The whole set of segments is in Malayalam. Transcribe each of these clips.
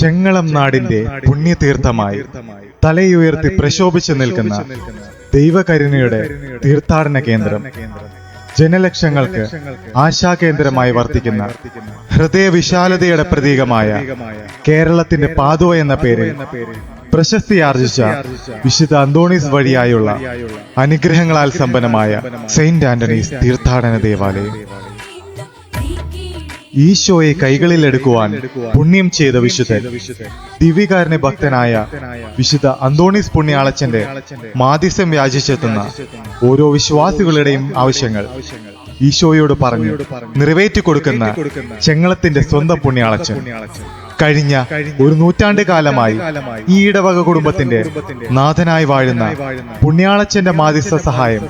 ചെങ്ങളം നാടിന്റെ പുണ്യതീർത്ഥമായി തലയുയർത്തി പ്രശോഭിച്ചു നിൽക്കുന്ന ദൈവകരുണയുടെ തീർത്ഥാടന കേന്ദ്രം. ജനലക്ഷങ്ങൾക്ക് ആശാകേന്ദ്രമായി വർത്തിക്കുന്ന ഹൃദയവിശാലതയുടെ പ്രതീകമായ കേരളത്തിന്റെ പാതുവ എന്ന പേരിൽ പ്രശസ്തിയാർജിച്ച വിശുദ്ധ അന്തോണീസ് വഴിയായുള്ള അനുഗ്രഹങ്ങളാൽ സമ്പന്നമായ സെയിന്റ് ആന്റണീസ് തീർത്ഥാടന ദേവാലയം. ഈശോയെ കൈകളിൽ എടുക്കുവാൻ പുണ്യം ചെയ്ത വിശുദ്ധൻ. ദിവ്യകാരന് ഭക്തനായ വിശുദ്ധ അന്തോണീസ് പുണ്യാളച്ചന്റെ മാധ്യസ്ഥം വ്യാജിച്ചെത്തുന്ന ഓരോ വിശ്വാസികളുടെയും ആവശ്യങ്ങൾ ഈശോയോട് പറഞ്ഞു നിറവേറ്റി കൊടുക്കുന്ന ചെങ്ങളത്തിന്റെ സ്വന്തം പുണ്യാളച്ചൻ. കഴിഞ്ഞ ഒരു നൂറ്റാണ്ട് കാലമായി ഈ ഇടവക കുടുംബത്തിന്റെ നാഥനായി വാഴുന്ന പുണ്യാളച്ചന്റെ മാധ്യസ്ഥ സഹായം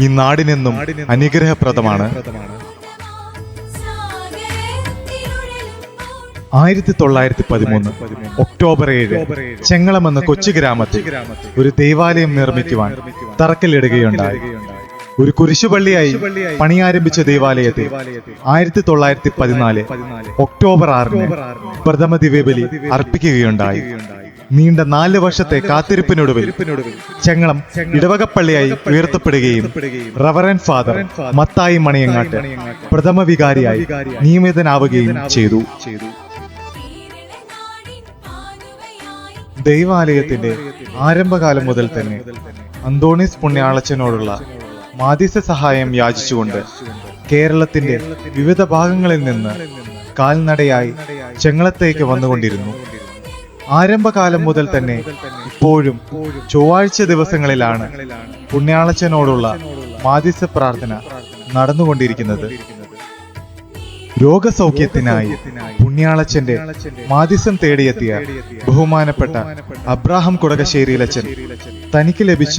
ഈ നാടിനെന്നും അനുഗ്രഹപ്രദമാണ്. ആയിരത്തി തൊള്ളായിരത്തി പതിമൂന്ന് ഒക്ടോബർ ഏഴ് ചെങ്ങളം എന്ന കൊച്ചു ഗ്രാമത്തിൽ ഒരു ദേവാലയം നിർമ്മിക്കുവാൻ തറക്കല്ലിടുകയുണ്ടായി. ഒരു കുരിശുപള്ളിയായി പണിയാരംഭിച്ച ദേവാലയത്തെ ആയിരത്തി തൊള്ളായിരത്തി പതിനാല് ഒക്ടോബർ ആറിന് പ്രഥമ ദിവ്യബലി അർപ്പിക്കുകയുണ്ടായി. നീണ്ട നാല് വർഷത്തെ കാത്തിരിപ്പിനൊടുവിൽ ചെങ്ങളം ഇടവകപ്പള്ളിയായി ഉയർത്തപ്പെടുകയും റവറൻ ഫാദർ മത്തായി മണിയങ്ങാട്ട് പ്രഥമ വികാരിയായി നിയമിതനാവുകയും ചെയ്തു. ദൈവാലയത്തിന്റെ ആരംഭകാലം മുതൽ തന്നെ അന്തോണീസ് പുണ്യാളച്ചനോടുള്ള മാതിസ സഹായം യാചിച്ചുകൊണ്ട് കേരളത്തിന്റെ വിവിധ ഭാഗങ്ങളിൽ നിന്ന് കാൽനടയായി ചെങ്ങളത്തേക്ക് വന്നുകൊണ്ടിരുന്നു. ആരംഭകാലം മുതൽ തന്നെ ഇപ്പോഴും ചൊവ്വാഴ്ച ദിവസങ്ങളിലാണ് പുണ്യാളച്ചനോടുള്ള മാതിസ പ്രാർത്ഥന നടന്നുകൊണ്ടിരിക്കുന്നത്. രോഗസൗഖ്യത്തിനായി പുണ്യാളച്ചന്റെ മാതിസം തേടിയെത്തിയ ബഹുമാനപ്പെട്ട അബ്രാഹം കുടകശ്ശേരിയിലച്ചൻ. തനിക്ക് ലഭിച്ച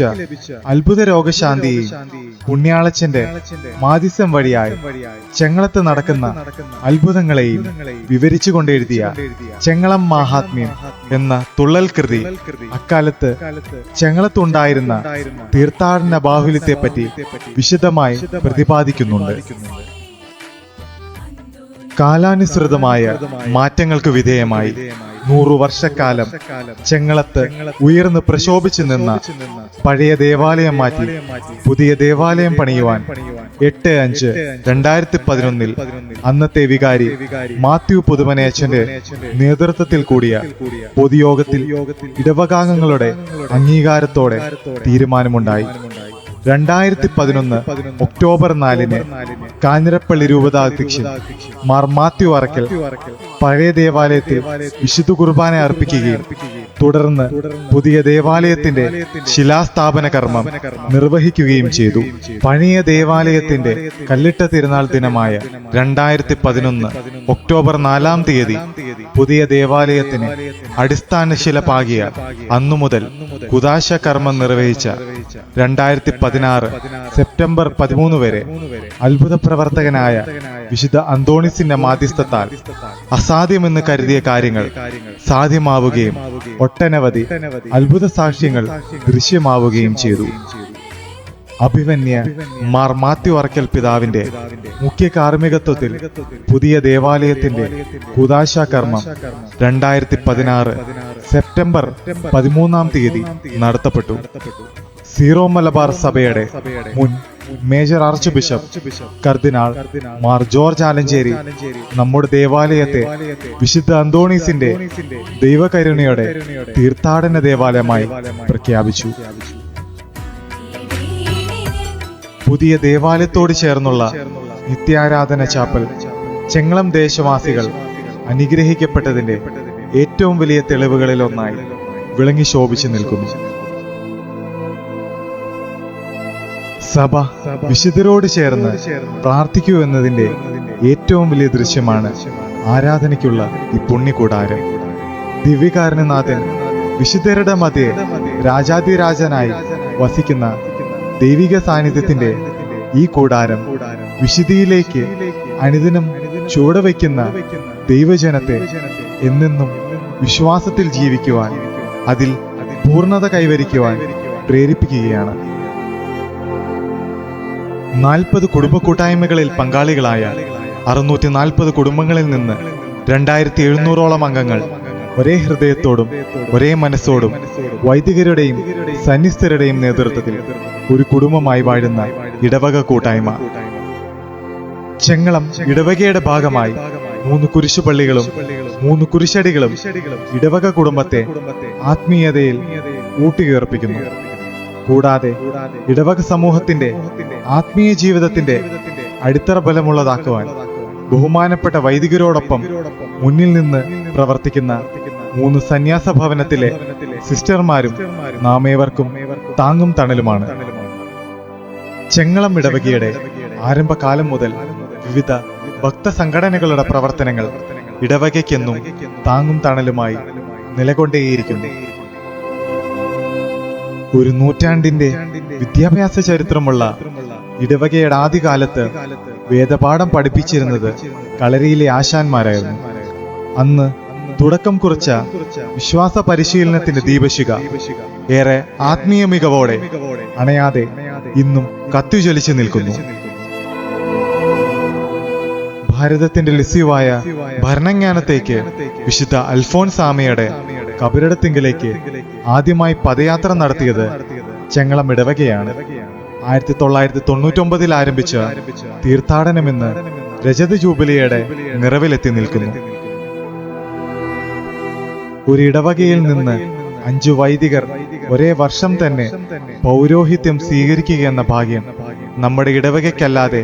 അത്ഭുത രോഗശാന്തിയെ പുണ്യാളച്ചന്റെ മാതിസം വഴിയായി ചെങ്ങളത്ത് നടക്കുന്ന അത്ഭുതങ്ങളെയും വിവരിച്ചുകൊണ്ടെഴുതിയ ചെങ്ങളം മാഹാത്മ്യം എന്ന തുള്ളൽ കൃതി അക്കാലത്ത് ചെങ്ങളത്തുണ്ടായിരുന്ന തീർത്ഥാടന ബാഹുല്യത്തെപ്പറ്റി വിശദമായി പ്രതിപാദിക്കുന്നുണ്ട്. കാലാനുസൃതമായ മാറ്റങ്ങൾക്ക് വിധേയമായി. നൂറു വർഷക്കാലം ചെങ്ങളത്ത് ഉയർന്ന് പ്രശോഭിച്ചു നിന്ന പഴയ ദേവാലയം മാറ്റി പുതിയ ദേവാലയം പണിയുവാൻ എട്ട് അഞ്ച് രണ്ടായിരത്തി പതിനൊന്നിൽ അന്നത്തെ വികാരി മാത്യു പുതുമനേച്ചന്റെ നേതൃത്വത്തിൽ കൂടിയ പൊതുയോഗത്തിൽ ഇടവകാംഗങ്ങളുടെ അംഗീകാരത്തോടെ തീരുമാനമുണ്ടായി. രണ്ടായിരത്തി പതിനൊന്ന് ഒക്ടോബർ നാലിന് കാഞ്ഞിരപ്പള്ളി രൂപതാധ്യക്ഷൻ മാർ മാത്യു അറക്കൽ പഴയ ദേവാലയത്തിൽ വിശുദ്ധ കുർബാന അർപ്പിക്കുകയും തുടർന്ന് പുതിയ ദേവാലയത്തിന്റെ ശിലാസ്ഥാപന കർമ്മം നിർവഹിക്കുകയും ചെയ്തു. പഴയ ദേവാലയത്തിന്റെ കല്ലിട്ട തിരുനാൾ ദിനമായ രണ്ടായിരത്തി പതിനൊന്ന് ഒക്ടോബർ നാലാം തീയതി പുതിയ ദേവാലയത്തിന് അടിസ്ഥാന ശില പാകിയ അന്നു മുതൽ കുദാശ കർമ്മം നിർവഹിച്ച രണ്ടായിരത്തി പതിനാറ് സെപ്റ്റംബർ പതിമൂന്ന് വരെ അത്ഭുത പ്രവർത്തകനായ വിശുദ്ധ അന്തോണിസിന്റെ മാധ്യസ്ഥത്താൽ അസാധ്യമെന്ന് കരുതിയ കാര്യങ്ങൾ സാധ്യമാവുകയും ഒട്ടനവധി അത്ഭുത സാക്ഷ്യങ്ങൾ ദൃശ്യമാവുകയും ചെയ്തു. അഭിവന്യ മാർ മാത്യു അറക്കൽ പിതാവിന്റെ മുഖ്യ കാർമ്മികത്വത്തിൽ പുതിയ ദേവാലയത്തിന്റെ കുദാശ കർമ്മം രണ്ടായിരത്തി പതിനാറ് സെപ്റ്റംബർ പതിമൂന്നാം തീയതി നടത്തപ്പെട്ടു. സീറോ മലബാർ സഭയുടെ മുൻ major archbishop cardinal Mar George Alencherry നമ്മുടെ ദേവാലയത്തെ വിശുദ്ധ അന്തോണീസിന്റെ ദൈവകരുണയുടെ തീർത്ഥാടന ദേവാലയമായി പ്രഖ്യാപിച്ചു. പുതിയ ദേവാലയത്തോട് ചേർന്നുള്ള നിത്യാരാധന ചാപ്പൽ ചെങ്ങളം ദേശവാസികൾ അനുഗ്രഹിക്കപ്പെട്ടതിന്റെ ഏറ്റവും വലിയ തെളിവുകളിൽ ഒന്നായി വിളങ്ങി ശോഭിച്ചു നിൽക്കുന്നു. സഭ വിശുദ്ധരോട് ചേർന്ന് പ്രാർത്ഥിക്കൂ എന്നതിന്റെ ഏറ്റവും വലിയ ദൃശ്യമാണ് ആരാധനയ്ക്കുള്ള ഈ പുണ്യകൂടാരം. ദിവ്യകാരണനാഥൻ വിശുദ്ധരുടെ മധ്യേ രാജാതിരാജനായി വസിക്കുന്ന ദൈവിക സാന്നിധ്യത്തിന്റെ ഈ കൂടാരം വിശുദ്ധിയിലേക്ക് അനുദിനം ചുവടുവയ്ക്കുന്ന ദൈവജനത്തെ എന്നെന്നും വിശ്വാസത്തിൽ ജീവിക്കുവാൻ അതിൽ പൂർണത കൈവരിക്കുവാൻ പ്രേരിപ്പിക്കുകയാണ്. നാൽപ്പത് കുടുംബ കൂട്ടായ്മകളിൽ പങ്കാളികളായ അറുന്നൂറ്റി നാൽപ്പത് കുടുംബങ്ങളിൽ നിന്ന് രണ്ടായിരത്തി എഴുന്നൂറോളം അംഗങ്ങൾ ഒരേ ഹൃദയത്തോടും ഒരേ മനസ്സോടും വൈദികരുടെയും സന്യസ്തരുടെയും നേതൃത്വത്തിൽ ഒരു കുടുംബമായി വാഴുന്ന ഇടവക കൂട്ടായ്മ. ചെങ്ങളം ഇടവകയുടെ ഭാഗമായി മൂന്ന് കുരിശുപള്ളികളും മൂന്ന് കുരിശടികളും ഇടവക കുടുംബത്തെ ആത്മീയതയിൽ ഊട്ടിയുയർപ്പിക്കുന്നു കൂടാതെ ഇടവക സമൂഹത്തിന്റെ ആത്മീയ ജീവിതത്തിന്റെ അടിത്തറ ബലമുള്ളതാക്കുവാൻ ബഹുമാനപ്പെട്ട വൈദികരോടൊപ്പം മുന്നിൽ നിന്ന് പ്രവർത്തിക്കുന്ന മൂന്ന് സന്യാസ ഭവനത്തിലെ സിസ്റ്റർമാരും നാമേവർക്കും താങ്ങും തണലുമാണ്. ചെങ്ങളം ഇടവകയുടെ ആരംഭകാലം മുതൽ വിവിധ ഭക്തസംഘടനകളുടെ പ്രവർത്തനങ്ങൾ ഇടവകയ്ക്കെന്നും താങ്ങും തണലുമായി നിലകൊണ്ടേയിരിക്കുന്നു. ഒരു നൂറ്റാണ്ടിന്റെ വിദ്യാഭ്യാസ ചരിത്രമുള്ള ഇടവകയുടെ ആദ്യകാലത്ത് വേദപാഠം പഠിപ്പിച്ചിരുന്നത് കളരിയിലെ ആശാന്മാരായിരുന്നു. അന്ന് തുടക്കം കുറിച്ച വിശ്വാസ പരിശീലനത്തിന്റെ ദീപശിക ഏറെ ആത്മീയ മികവോടെ അണയാതെ ഇന്നും കത്തിജ്വലിച്ചു നിൽക്കുന്നു. ഭാരതത്തിന്റെ ലിസ്യുവായ ഭരണജ്ഞാനത്തേക്ക് വിശുദ്ധ അൽഫോൻസാമയുടെ കബറിടത്തിങ്കിലേക്ക് ആദ്യമായി പദയാത്ര നടത്തിയത് ചെങ്ങളം ഇടവകയാണ്. ആയിരത്തി തൊള്ളായിരത്തി തൊണ്ണൂറ്റൊമ്പതിൽ ആരംഭിച്ച തീർത്ഥാടനമെന്ന് രജത ജൂബിലിയുടെ നിറവിലെത്തി നിൽക്കുന്നു. ഒരു ഇടവകയിൽ നിന്ന് അഞ്ചു വൈദികർ ഒരേ വർഷം തന്നെ പൗരോഹിത്യം സ്വീകരിക്കുക എന്ന ഭാഗ്യം നമ്മുടെ ഇടവകയ്ക്കല്ലാതെ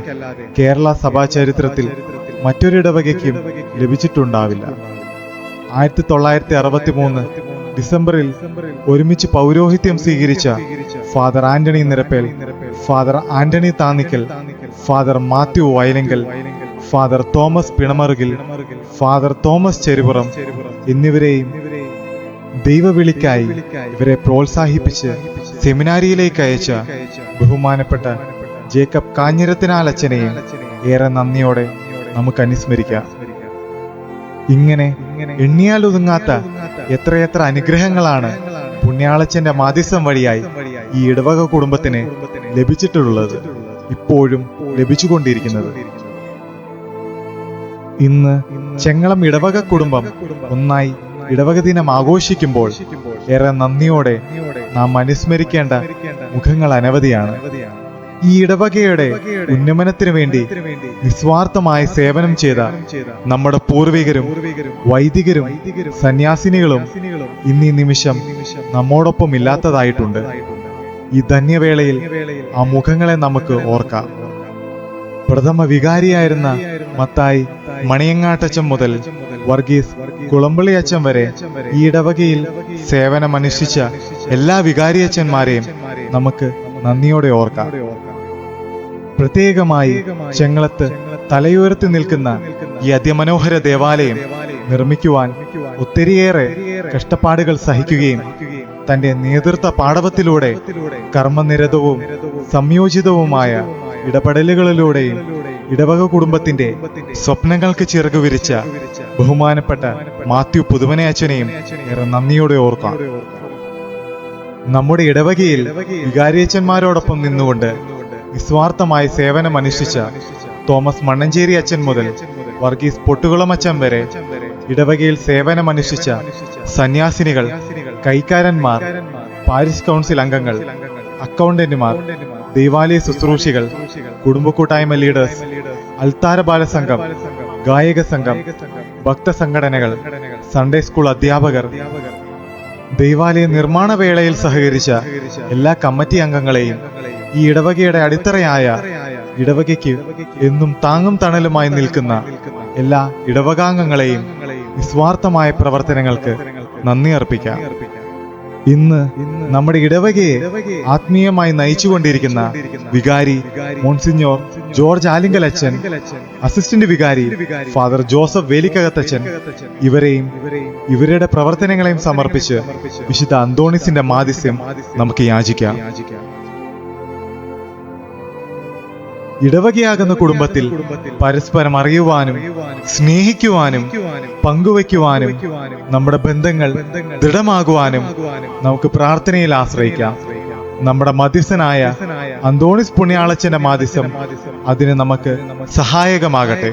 കേരള സഭാ ചരിത്രത്തിൽ മറ്റൊരിടവകയ്ക്കും ലഭിച്ചിട്ടുണ്ടാവില്ല. ആയിരത്തി തൊള്ളായിരത്തി അറുപത്തി മൂന്ന് ഡിസംബറിൽ ഒരുമിച്ച് പൗരോഹിത്യം സ്വീകരിച്ച father Antony Nirappel father Antony Thannickal father Mathew Vayalinkal father Thomas Pinamarukil father Thomas Cherupuram എന്നിവരെയും ദൈവവിളിക്കായി ഇവരെ പ്രോത്സാഹിപ്പിച്ച് സെമിനാരിയിലേക്ക് അയച്ച ബഹുമാനപ്പെട്ട ജേക്കബ് കാഞ്ഞിരത്തിനാൽ അച്ഛനെയും ഏറെ നന്ദിയോടെ നമുക്ക് അനുസ്മരിക്കാം. ഇങ്ങനെ എണ്ണിയാൽ ഒതുങ്ങാത്ത എത്രയെത്ര അനുഗ്രഹങ്ങളാണ് പുണ്യാളച്ചന്റെ മാധ്യസ്ഥം വഴിയായി ഈ ഇടവക കുടുംബത്തിന് ലഭിച്ചിട്ടുള്ളത് ഇപ്പോഴും ലഭിച്ചുകൊണ്ടിരിക്കുന്നത്. ഇന്ന് ചെങ്ങളം ഇടവക കുടുംബം ഒന്നായി ഇടവക ദിനം ആഘോഷിക്കുമ്പോൾ ഏറെ നന്ദിയോടെ നാം അനുസ്മരിക്കേണ്ട മുഖങ്ങൾ അനവധിയാണ്. ഈ ഇടവകയുടെ ഉന്നമനത്തിനു വേണ്ടി നിസ്വാർത്ഥമായി സേവനം ചെയ്ത നമ്മുടെ പൂർവികരും വൈദികരും സന്യാസിനികളും ഇന്നീ നിമിഷം നമ്മോടൊപ്പം ഇല്ലാത്തതായിട്ടുണ്ട്. ഈ ധന്യവേളയിൽ ആ മുഖങ്ങളെ നമുക്ക് ഓർക്കാം. പ്രഥമ വികാരിയായിരുന്ന മത്തായി മണിയങ്ങാട്ടച്ചൻ മുതൽ വർഗീസ് കുളമ്പള്ളി അച്ഛൻ വരെ ഈ ഇടവകയിൽ സേവനമനുഷ്ഠിച്ച എല്ലാ വികാരിയച്ഛന്മാരെയും നമുക്ക് നന്ദിയോടെ ഓർക്കാം. പ്രത്യേകമായി ചെങ്ങളത്ത് തലയുയർത്തി നിൽക്കുന്ന ഈ അതിമനോഹര ദേവാലയം നിർമ്മിക്കുവാൻ ഒത്തിരിയേറെ കഷ്ടപ്പാടുകൾ സഹിക്കുകയും തന്റെ നേതൃത്വ പാടവത്തിലൂടെ കർമ്മനിരതവും സംയോജിതവുമായ ഇടപെടലുകളിലൂടെയും ഇടവക കുടുംബത്തിന്റെ സ്വപ്നങ്ങൾക്ക് ചിറകു വിരിച്ച ബഹുമാനപ്പെട്ട മാത്യു പുതുമനയച്ചനെയും ഏറെ നന്ദിയോടെ ഓർക്കാം. നമ്മുടെ ഇടവകയിൽ വികാരിയച്ചന്മാരോടൊപ്പം നിന്നുകൊണ്ട് നിസ്വാർത്ഥമായി സേവനം അനുഷ്ഠിച്ച തോമസ് മണ്ണഞ്ചേരി അച്ഛൻ മുതൽ വർഗീസ് പൊട്ടുകുളം അച്ഛൻ വരെ ഇടവകയിൽ സേവനം അനുഷ്ഠിച്ച സന്യാസിനികൾ കൈക്കാരന്മാർ പാരിഷ് കൗൺസിൽ അംഗങ്ങൾ അക്കൗണ്ടന്റുമാർ ദൈവാലയ ശുശ്രൂഷികൾ കുടുംബക്കൂട്ടായ്മ ലീഡേഴ്സ് അൽത്താര ബാലസംഘം ഗായക സംഘം ഭക്തസംഘടനകൾ സൺഡേ സ്കൂൾ അധ്യാപകർ ദൈവാലയ നിർമ്മാണ വേളയിൽ സഹകരിച്ച എല്ലാ കമ്മിറ്റി അംഗങ്ങളെയും ഈ ഇടവകയുടെ അടിത്തറയായ ഇടവകയ്ക്ക് എന്നും താങ്ങും തണലുമായി നിൽക്കുന്ന എല്ലാ ഇടവകാംഗങ്ങളെയും നിസ്വാർത്ഥമായ പ്രവർത്തനങ്ങൾക്ക് നന്ദി അർപ്പിക്കാം. ഇന്ന് നമ്മുടെ ഇടവകയെ ആത്മീയമായി നയിച്ചുകൊണ്ടിരിക്കുന്ന വികാരി മോൺസിഞ്ഞോർ ജോർജ് ആലിങ്കലച്ചൻ അസിസ്റ്റന്റ് വികാരി ഫാദർ ജോസഫ് വേലിക്കകത്തച്ഛൻ ഇവരെയും ഇവരുടെ പ്രവർത്തനങ്ങളെയും സമർപ്പിച്ച് വിശുദ്ധ അന്തോണിസിന്റെ മാധ്യസ്യം നമുക്ക് യാചിക്കാം. ഇടവകയാകുന്ന കുടുംബത്തിൽ പരസ്പരം അറിയുവാനും സ്നേഹിക്കുവാനും പങ്കുവയ്ക്കുവാനും നമ്മുടെ ബന്ധങ്ങൾ ദൃഢമാകുവാനും നമുക്ക് പ്രാർത്ഥനയിൽ ആശ്രയിക്കാം. നമ്മുടെ മധ്യസ്ഥനായ അന്തോണിസ് പുണ്യാളച്ചന്റെ മാധ്യസ്ഥം അതിന് നമുക്ക് സഹായകമാകട്ടെ.